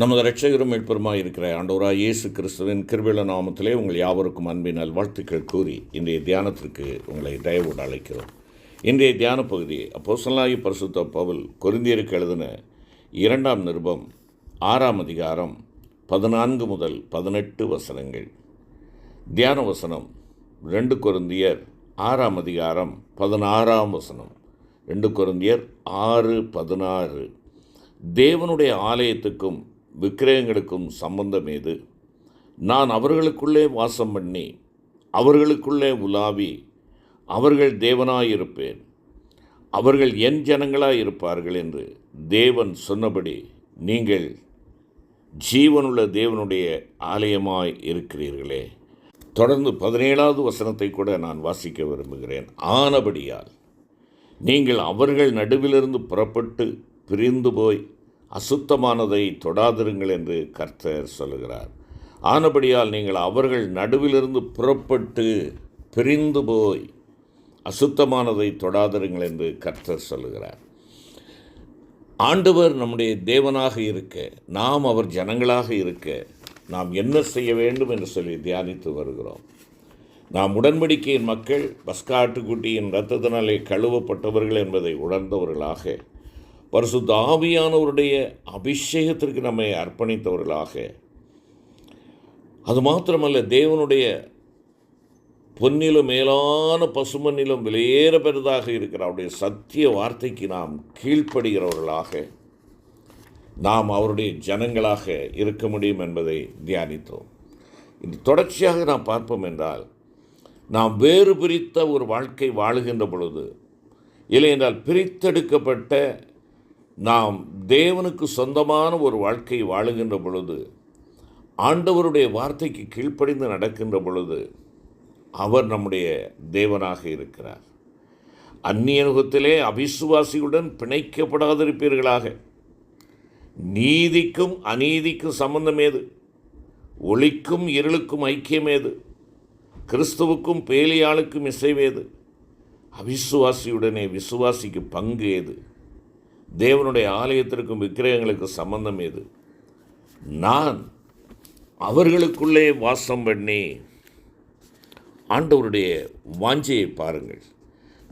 நமது ரட்சகரும் மீட்பெருமாய் இருக்கிற ஆண்டோரா இயேசு கிறிஸ்துவின் கிருபில நாமத்திலே உங்கள் யாவருக்கும் அன்பின் நல்வாழ்த்துக்கள் கூறி இன்றைய தியானத்திற்கு உங்களை தயவோடு அழைக்கிறோம். இன்றைய தியான பகுதி அப்போஸ்தலனாகி பரிசுத்த பவுல் கொரிந்தியருக்கு எழுதின இரண்டாம் நிருபம் ஆறாம் அதிகாரம் பதினான்கு முதல் பதினெட்டு வசனங்கள். தியான வசனம் ரெண்டு கொருந்தியர் ஆறாம் அதிகாரம் பதினாறாம் வசனம். ரெண்டு கொருந்தியர் ஆறு பதினாறு. தேவனுடைய ஆலயத்துக்கும் விக்கிரகங்களுக்கும் சம்பந்தம் ஏது? நான் அவர்களுக்குள்ளே வாசம் பண்ணி அவர்களுக்குள்ளே உலாவி அவர்கள் தேவனாயிருப்பேன். அவர்கள் என் ஜனங்களாக இருப்பார்கள் என்று தேவன் சொன்னபடி நீங்கள் ஜீவனுள்ள தேவனுடைய ஆலயமாய் இருக்கிறீர்களே. தொடர்ந்து பதினேழாவது வசனத்தை கூட நான் வாசிக்க விரும்புகிறேன். ஆனபடியால் நீங்கள் அவர்கள் நடுவிலிருந்து புறப்பட்டு பிரிந்து போய் அசுத்தமானதை தொடாதிருங்கள் என்று கர்த்தர் சொல்லுகிறார். ஆனபடியால் நீங்கள் அவர்கள் நடுவிலிருந்து புறப்பட்டு பிரிந்து போய் அசுத்தமானதை தொடாதிருங்கள் என்று கர்த்தர் சொல்லுகிறார். ஆண்டவர் நம்முடைய தேவனாக இருக்க நாம் அவர் ஜனங்களாக இருக்க நாம் என்ன செய்ய வேண்டும் என்று சொல்லி தியானித்து வருகிறோம். நாம் உடன்படிக்கையின் மக்கள் பஸ்காட்டுக்குட்டியின் இரத்தத்தினாலே கழுவப்பட்டவர்கள் என்பதை உணர்ந்தவர்களாக பரிசுத்த ஆவியானவருடைய அபிஷேகத்திற்கு நம்மை அர்ப்பணித்தவர்களாக. அது மாத்திரமல்ல தேவனுடைய பொன்னிலும் மேலான பசுமண்ணிலும் விலையேற பெரிதாக இருக்கிற அவருடைய சத்திய வார்த்தைக்கு நாம் கீழ்ப்படுகிறவர்களாக நாம் அவருடைய ஜனங்களாக இருக்க முடியும் என்பதை தியானித்தோம். இது தொடர்ச்சியாக நாம் பார்ப்போம் என்றால் நாம் வேறு பிரித்த ஒரு வாழ்க்கை வாழுகின்ற பொழுது இல்லை என்றால் பிரித்தெடுக்கப்பட்ட நாம் தேவனுக்கு சொந்தமான ஒரு வாழ்க்கை வாழுகின்ற பொழுது ஆண்டவருடைய வார்த்தைக்கு கீழ்ப்படிந்து நடக்கின்ற பொழுது அவர் நம்முடைய தேவனாக இருக்கிறார். அந்நியனுகத்திலே அவிசுவாசியுடன் பிணைக்கப்படாதிருப்பீர்களாக. நீதிக்கும் அநீதிக்கும் சம்பந்தமேது ஒளிக்கும் இருளுக்கும் ஐக்கியம் ஏது? கிறிஸ்துவுக்கும் பேலியாளுக்கும் இசைவேது அவிசுவாசியுடனே விசுவாசிக்கு பங்கு ஏது? தேவனுடைய ஆலயத்திற்கும் விக்கிரகங்களுக்கு சம்பந்தம் எது? நான் அவர்களுக்குள்ளே வாசம் பண்ணி ஆண்டவருடைய வாஞ்சையை பாருங்கள்.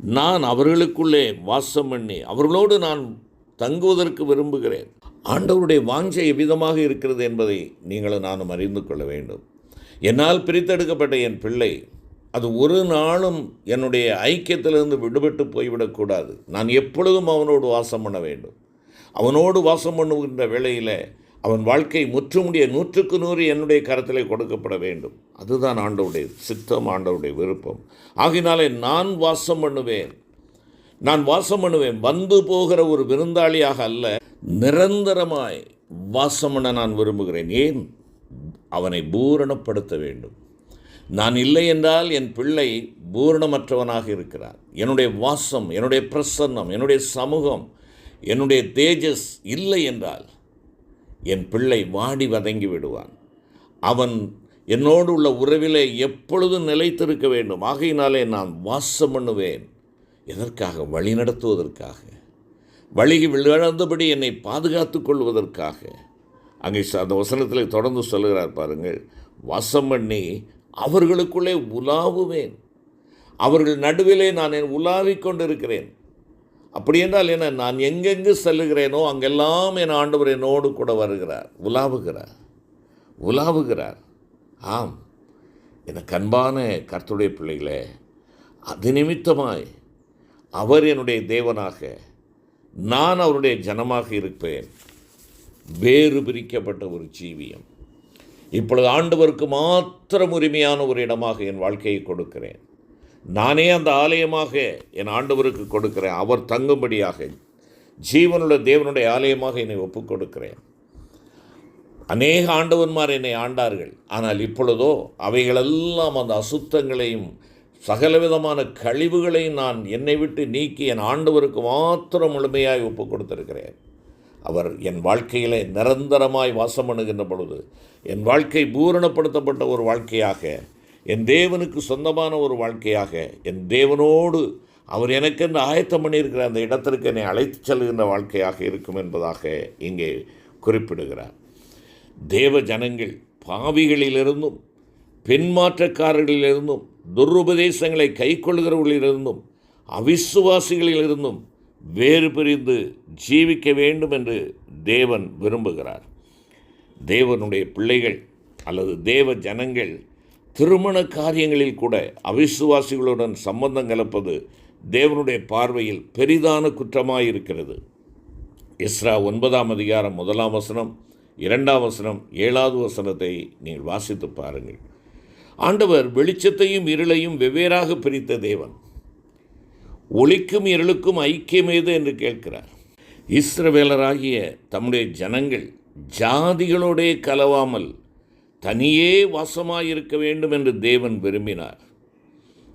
நான் அவர்களுக்குள்ளே வாசம் பண்ணி அவர்களோடு நான் தங்குவதற்கு விரும்புகிறேன். ஆண்டவருடைய வாஞ்சை எவ்விதமாக இருக்கிறது என்பதை நீங்களும் நானும் அறிந்து கொள்ள வேண்டும். என்னால் பிரித்தெடுக்கப்பட்ட என் பிள்ளை அது ஒரு நாளும் என்னுடைய ஐக்கியத்திலிருந்து விடுபட்டு போய்விடக்கூடாது. நான் எப்பொழுதும் அவனோடு வாசம் பண்ண வேண்டும். அவனோடு வாசம் பண்ணுகின்ற வேளையில் அவன் வாழ்க்கை முற்றுமுடிய நூற்றுக்கு நூறு என்னுடைய கரத்திலே கொடுக்கப்பட வேண்டும். அதுதான் ஆண்டவுடைய சித்தம் ஆண்டவுடைய விருப்பம். ஆகினாலே நான் வாசம் பண்ணுவேன். நான் வாசம் பண்ணுவேன். வந்து போகிற ஒரு விருந்தாளியாக அல்ல நிரந்தரமாய் வாசம் பண்ண நான் விரும்புகிறேன். ஏன்? அவனை பூரணப்படுத்த வேண்டும். நான் இல்லை என்றால் என் பிள்ளை பூரணமற்றவனாக இருக்கிறார். என்னுடைய வாசம் என்னுடைய பிரசன்னம் என்னுடைய சமூகம் என்னுடைய தேஜஸ் இல்லை என்றால் என் பிள்ளை வாடி வதங்கி விடுவான். அவன் என்னோடு உள்ள உறவிலே எப்பொழுதும் நிலைத்திருக்க வேண்டும். ஆகையினாலே நான் வாசம் பண்ணுவேன். எதற்காக? வழி நடத்துவதற்காக. வழிகி விழுந்தபடி என்னை பாதுகாத்து கொள்வதற்காக. அங்கே அந்த வசனத்தில் தொடர்ந்து சொல்கிறார் பாருங்கள். வாசம் பண்ணி அவர்களுக்குள்ளே உலாவுவேன். அவர்கள் நடுவிலே நான் என் உலாவிக் கொண்டிருக்கிறேன். அப்படி என்றால் என்ன? நான் எங்கெங்கு செல்லுகிறேனோ அங்கெல்லாம் என் ஆண்டவர் என்னோடு கூட வருகிறார். உலாவுகிறார். உலாவுகிறார். ஆம். எனக்கு அன்பான கர்த்துடைய பிள்ளைகளே அது நிமித்தமாய் அவர் என்னுடைய தேவனாக நான் அவருடைய ஜனமாக இருப்பேன். வேறு பிரிக்கப்பட்ட ஒரு ஜீவியம். இப்பொழுது ஆண்டவருக்கு மாத்திரம் உரிமையான ஒரு இடமாக என் வாழ்க்கையை கொடுக்கிறேன். நானே அந்த ஆலயமாக என் ஆண்டவருக்கு கொடுக்கிறேன். அவர் தங்கும்படியாக ஜீவனுள்ள தேவனுடைய ஆலயமாக என்னை ஒப்புக் கொடுக்கிறேன். அநேக ஆண்டவன்மார் என்னை ஆண்டார்கள். ஆனால் இப்பொழுதோ அவைகளெல்லாம் அந்த அசுத்தங்களையும் சகலவிதமான கழிவுகளையும் நான் என்னை விட்டு நீக்கி என் ஆண்டவருக்கு மாத்திரம் முழுமையாய் ஒப்புக் கொடுத்திருக்கிறேன். அவர் என் வாழ்க்கையிலே நிரந்தரமாய் வாசம் பண்ணுகின்ற பொழுது என் வாழ்க்கை பூரணப்படுத்தப்பட்ட ஒரு வாழ்க்கையாக என் தேவனுக்கு சொந்தமான ஒரு வாழ்க்கையாக என் தேவனோடு அவர் எனக்கென்று ஆயத்தம் பண்ணியிருக்கிற அந்த இடத்திற்கு என்னை அழைத்துச் செல்கின்ற வாழ்க்கையாக இருக்கும் என்பதாக இங்கே குறிப்பிடுகிறார். தேவ ஜனங்கள் பாவிகளிலிருந்தும் பெண்மாற்றக்காரர்களிலிருந்தும் துருபதேசங்களை கைக்கொள்கிறவர்களிலிருந்தும் அவிசுவாசிகளிலிருந்தும் வேறு பிரிந்து ஜீவிக்க வேண்டும் என்று தேவன் விரும்புகிறார். தேவனுடைய பிள்ளைகள் அல்லது தேவ ஜனங்கள் திருமண காரியங்களில் கூட அவிசுவாசிகளுடன் சம்பந்தம் கலப்பது தேவனுடைய பார்வையில் பெரிதான குற்றமாயிருக்கிறது. இஸ்ரா ஒன்பதாம் அதிகாரம் முதலாம் வசனம் இரண்டாம் வசனம் ஏழாவது வசனத்தை நீங்கள் வாசித்து பாருங்கள். ஆண்டவர் வெளிச்சத்தையும் இருளையும் வெவ்வேறாக பிரித்த தேவன். ஒளிக்கும் இருளுக்கும் ஐக்கியமேது என்று கேட்கிறார். இஸ்ரவேலராகிய தம்முடைய ஜனங்கள் ஜாதிகளோடே கலவாமல் தனியே வாசமாயிருக்க வேண்டும் என்று தேவன் விரும்பினார்.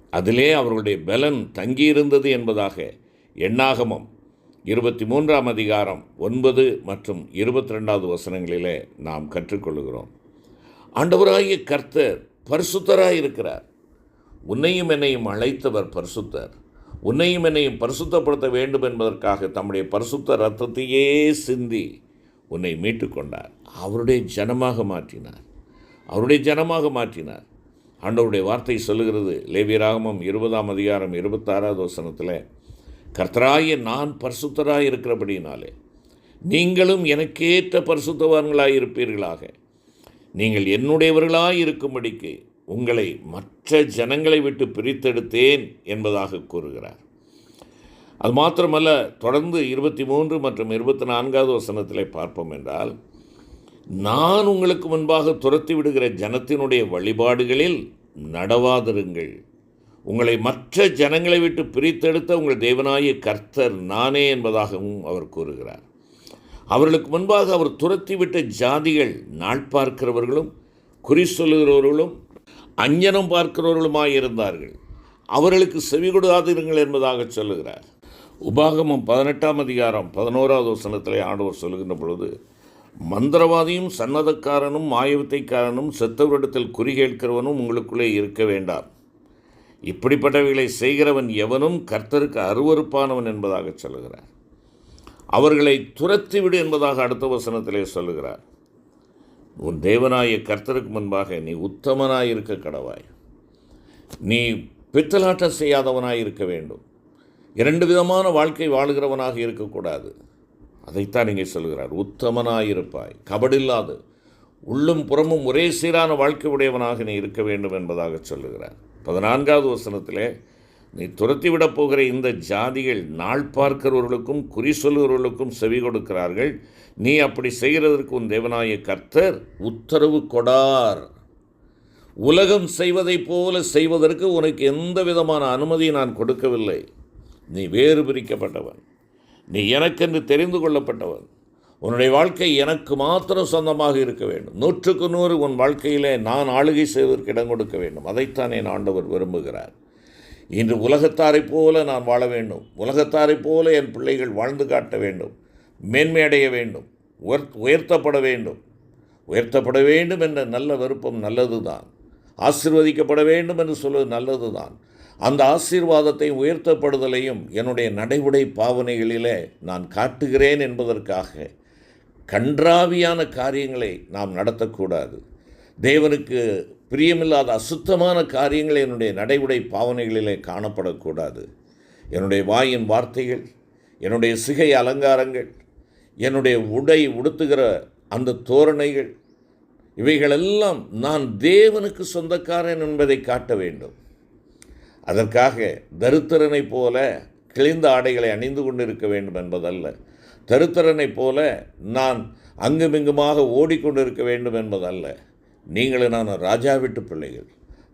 அதிலே அவர்களுடைய பலன் தங்கியிருந்தது என்பதாக எண்ணாகமம் இருபத்தி மூன்றாம் அதிகாரம் ஒன்பது மற்றும் இருபத்தி ரெண்டாவது வசனங்களிலே நாம் கற்றுக்கொள்கிறோம் ஆண்டவராகிய கர்த்தர் பரிசுத்தராக இருக்கிறார் உன்னையும் என்னையும் அழைத்தவர் பரிசுத்தர். உன்னையும் என்னையும் பரிசுத்தப்படுத்த வேண்டும் என்பதற்காக தம்முடைய பரிசுத்த ரத்தத்தையே சிந்தி உன்னை மீட்டு கொண்டார் அவருடைய ஜனமாக மாற்றினார். அவருடைய ஜனமாக மாற்றினார். ஆண்டவருடைய வார்த்தை சொல்லுகிறது லேவியராகமம் இருபதாம் அதிகாரம் இருபத்தாறாவது வசனத்தில் கர்த்தராய நான் பரிசுத்தராக இருக்கிறபடினாலே நீங்களும் எனக்கேற்ற பரிசுத்தவான்களாக இருப்பீர்களாக. நீங்கள் என்னுடையவர்களாக இருக்கும்படிக்கு உங்களை மற்ற ஜனங்களை விட்டு பிரித்தெடுத்தேன் என்பதாக கூறுகிறார். அது மாத்திரமல்ல தொடர்ந்து இருபத்தி மூன்று மற்றும் இருபத்தி நான்காவது வசனத்தில் பார்ப்போம் என்றால் நான் உங்களுக்கு முன்பாக துரத்தி விடுகிற ஜனத்தினுடைய வழிபாடுகளில் நடவாதிருங்கள். உங்களை மற்ற ஜனங்களை விட்டு பிரித்தெடுத்த உங்கள் தேவனாய கர்த்தர் நானே என்பதாகவும் அவர் கூறுகிறார். அவர்களுக்கு முன்பாக அவர் துரத்திவிட்ட ஜாதிகள் நாள் பார்க்கிறவர்களும் குறி சொல்லுகிறவர்களும் அஞ்சனம் பார்க்கிறவர்களுமாய் இருந்தார்கள் அவர்களுக்கு செவி கொடுக்காதிருங்கள் என்பதாக சொல்லுகிறார். உபாகமம் பதினெட்டாம் அதிகாரம் பதினோராவது வசனத்திலே ஆண்டவர் சொல்லுகின்ற பொழுது மந்திரவாதியும் சன்னதக்காரனும் மாயவித்தைக்காரனும் செத்தவரிடத்தில் குறி கேட்கிறவனும் உங்களுக்குள்ளே இருக்க வேண்டாம். இப்படிப்பட்டவைகளை செய்கிறவன் எவனும் கர்த்தருக்கு அருவறுப்பானவன் என்பதாக சொல்லுகிறார். அவர்களை துரத்திவிடு என்பதாக அடுத்த வசனத்திலே சொல்லுகிறார். உன் தேவனாய கர்த்தருக்கு முன்பாக நீ உத்தமனாய் இருக்க கடவாய். நீ பித்தலாட்டம் செய்யாதவனாய் இருக்க வேண்டும். இரண்டு விதமான வாழ்க்கை வாழுகிறவனாக இருக்கக்கூடாது. அதைத்தான் இங்கே சொல்கிறார். உத்தமனாயிருப்பாய். கபடில்லாது. உள்ளும் புறமும் ஒரே சீரான வாழ்க்கை உடையவனாக நீ இருக்க வேண்டும் என்பதாக சொல்லுகிறார். பதினான்காவது வசனத்திலே நீ துரத்திவிடப் போகிற இந்த ஜாதிகள் நாள் பார்க்கிறவர்களுக்கும் குறி சொல்லுகிறவர்களுக்கும் செவி கொடுக்கிறார்கள். நீ அப்படி செய்கிறதற்கு உன் தேவனாய கர்த்தர் உத்தரவு கொடார். உலகம் செய்வதைப் போல செய்வதற்கு உனக்கு எந்த விதமான அனுமதி நான் கொடுக்கவில்லை. நீ வேறு பிரிக்கப்பட்டவன். நீ எனக்கென்று தெரிந்து கொள்ளப்பட்டவன். உன்னுடைய வாழ்க்கை எனக்கு மாத்திரம் சொந்தமாக இருக்க வேண்டும். நூற்றுக்கு நூறு உன் வாழ்க்கையிலே நான் ஆளுகை செய்வதற்கு இடம் கொடுக்க வேண்டும். அதைத்தான் என் ஆண்டவர் விரும்புகிறார். இன்று உலகத்தாரைப் போல நான் வாழ வேண்டும். உலகத்தாரைப் போல என் பிள்ளைகள் வாழ்ந்து காட்ட வேண்டும். மேன்மையடைய வேண்டும். உயர் உயர்த்தப்பட வேண்டும். உயர்த்தப்பட வேண்டும் என்ற நல்ல விருப்பம் நல்லது தான் ஆசிர்வதிக்கப்பட வேண்டும் என்று சொல்வது நல்லது தான் அந்த ஆசீர்வாதத்தை உயர்த்தப்படுதலையும் என்னுடைய நடைமுறை பாவனைகளிலே நான் காட்டுகிறேன் என்பதற்காக கன்றாவியான காரியங்களை நாம் நடத்தக்கூடாது. தேவனுக்கு பிரியமில்லாத அசுத்தமான காரியங்கள் என்னுடைய நடைமுறை பாவனைகளிலே காணப்படக்கூடாது. என்னுடைய வாயின் வார்த்தைகள் என்னுடைய சிகை அலங்காரங்கள் என்னுடைய உடை உடுத்துகிற அந்த தோரணைகள் இவைகளெல்லாம் நான் தேவனுக்கு சொந்தக்காரன் என்பதை காட்ட வேண்டும். அதற்காக தருத்திரனைப் போல கிழிந்த ஆடைகளை அணிந்து கொண்டிருக்க வேண்டும் என்பதல்ல. தருத்திரனைப் போல நான் அங்குமிங்குமாக ஓடிக்கொண்டிருக்க வேண்டும் என்பதல்ல. நீங்களும் நான் ராஜா வீட்டு பிள்ளைகள்.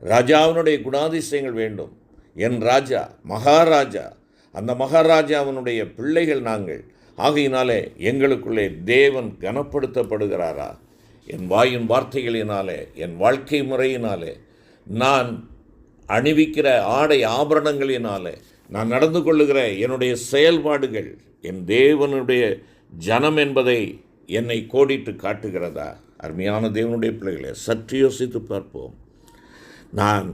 ராஜாவினுடைய குணாதிசயங்கள் வேண்டும். என் ராஜா மகாராஜா அந்த மகாராஜாவினுடைய பிள்ளைகள் நாங்கள். ஆகையினாலே எங்களுக்குள்ளே தேவன் கனப்படுத்தப்படுகிறாரா? என் வாயின் வார்த்தைகளினாலே என் வாழ்க்கை முறையினாலே நான் அணிவிக்கிற ஆடை ஆபரணங்களினாலே நான் நடந்து கொள்ளுகிற என்னுடைய செயல்பாடுகள் என் தேவனுடைய ஜனம் என்பதை என்னை கோடிட்டு காட்டுகிறதா? அருமையான தேவனுடைய பிள்ளைகளை சற்று யோசித்து பார்ப்போம். நான்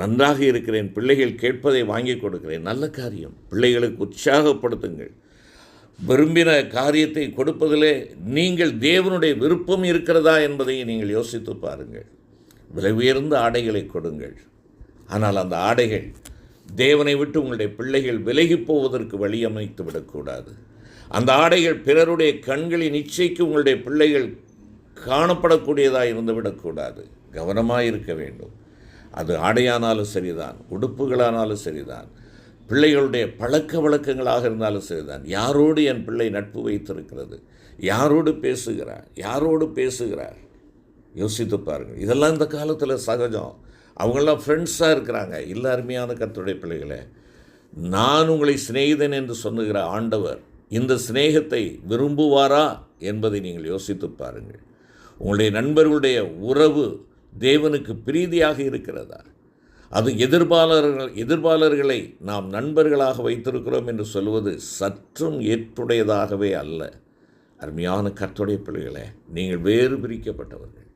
நன்றாக இருக்கிறேன் பிள்ளைகள் கேட்பதை வாங்கி கொடுக்கிறேன். நல்ல காரியம். பிள்ளைகளுக்கு உற்சாகப்படுத்துங்கள். விரும்பின காரியத்தை கொடுப்பதிலே நீங்கள் தேவனுடைய விருப்பம் இருக்கிறதா என்பதை நீங்கள் யோசித்து பாருங்கள். விலை உயர்ந்த ஆடைகளை கொடுங்கள். ஆனால் அந்த ஆடைகள் தேவனை விட்டு உங்களுடைய பிள்ளைகள் விலகி போவதற்கு வழியமைத்து விடக்கூடாது அந்த ஆடைகள் பிறருடைய கண்களின் இச்சைக்கு உங்களுடைய பிள்ளைகள் காணப்படக்கூடியதாக இருந்து விடக்கூடாது. கவனமாக இருக்க வேண்டும். அது ஆடையானாலும் சரிதான் உடுப்புகளானாலும் சரிதான் பிள்ளைகளுடைய பழக்க வழக்கங்களாக இருந்தாலும் சரிதான். யாரோடு என் பிள்ளை நட்பு வைத்திருக்கிறது? யாரோடு பேசுகிறார்? யாரோடு பேசுகிறார்? யோசித்து பாருங்கள். இதெல்லாம் இந்த காலத்தில் சகஜம். அவங்களாம் ஃப்ரெண்ட்ஸாக இருக்கிறாங்க. இல்லை அருமையான கர்த்தருடைய பிள்ளைகளே நான் உங்களை சிநேகிதன் என்று சொல்லுகிற ஆண்டவர் இந்த சிநேகத்தை விரும்புவாரா என்பதை நீங்கள் யோசித்து பாருங்கள். உங்களுடைய நண்பர்களுடைய உறவு தேவனுக்கு பிரீதியாக இருக்கிறதா? அது எதிர்பாளர்கள் எதிர்பாளர்களை நாம் நண்பர்களாக வைத்திருக்கிறோம் என்று சொல்வது சற்றும் ஏற்புடையதாகவே அல்ல. அருமையான கத்துடைய பிள்ளைகளே நீங்கள் வேறு பிரிக்கப்பட்டவர்கள்.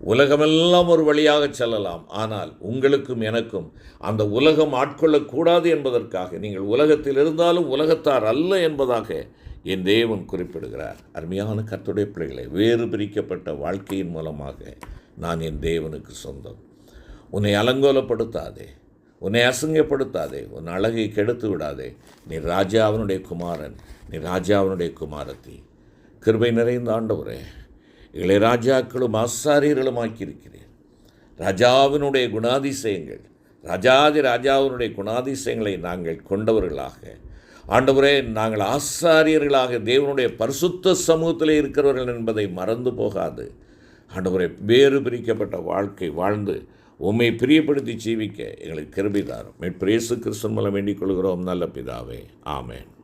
உலகமெல்லாம் ஒரு வழியாக செல்லலாம் ஆனால் உங்களுக்கும் எனக்கும் அந்த உலகம் ஆட்கொள்ளக்கூடாது என்பதற்காக நீங்கள் உலகத்தில் இருந்தாலும் உலகத்தார் அல்ல என்பதாக என் தேவன் குறிப்பிடுகிறார். அருமையான கர்த்தருடைய பிள்ளைகளை வேறு பிரிக்கப்பட்ட வாழ்க்கையின் மூலமாக நான் என் தேவனுக்கு சொந்தம். உன்னை அலங்கோலப்படுத்தாதே உன்னை அசிங்கப்படுத்தாதே உன் அழகை கெடுத்து விடாதே. நீ ராஜாவினுடைய குமாரன் நீ ராஜாவினுடைய குமாரத்தி. கிருபை நிறைந்த ஆண்டவரே இளை ராஜாக்களும் ஆசாரியர்களும் ஆக்கியிருக்கிறேன் ராஜாவினுடைய குணாதிசயங்கள் ராஜாதி ராஜாவினுடைய குணாதிசயங்களை நாங்கள் கொண்டவர்களாக ஆண்டவரே நாங்கள் ஆசாரியர்களாக தேவனுடைய பரிசுத்த சமூகத்தில் இருக்கிறவர்கள் என்பதை மறந்து போகாது. ஆண்டவரை வேறு பிரிக்கப்பட்ட வாழ்க்கை வாழ்ந்து உம்மை பிரியப்படுத்தி ஜீவிக்க எங்களுக்கு கிருபிதாரம். மேற்பிரேசு கிறிஸ்தன் மூலம் வேண்டிக் கொள்கிறோம். நல்ல பிதாவே. ஆமேன்.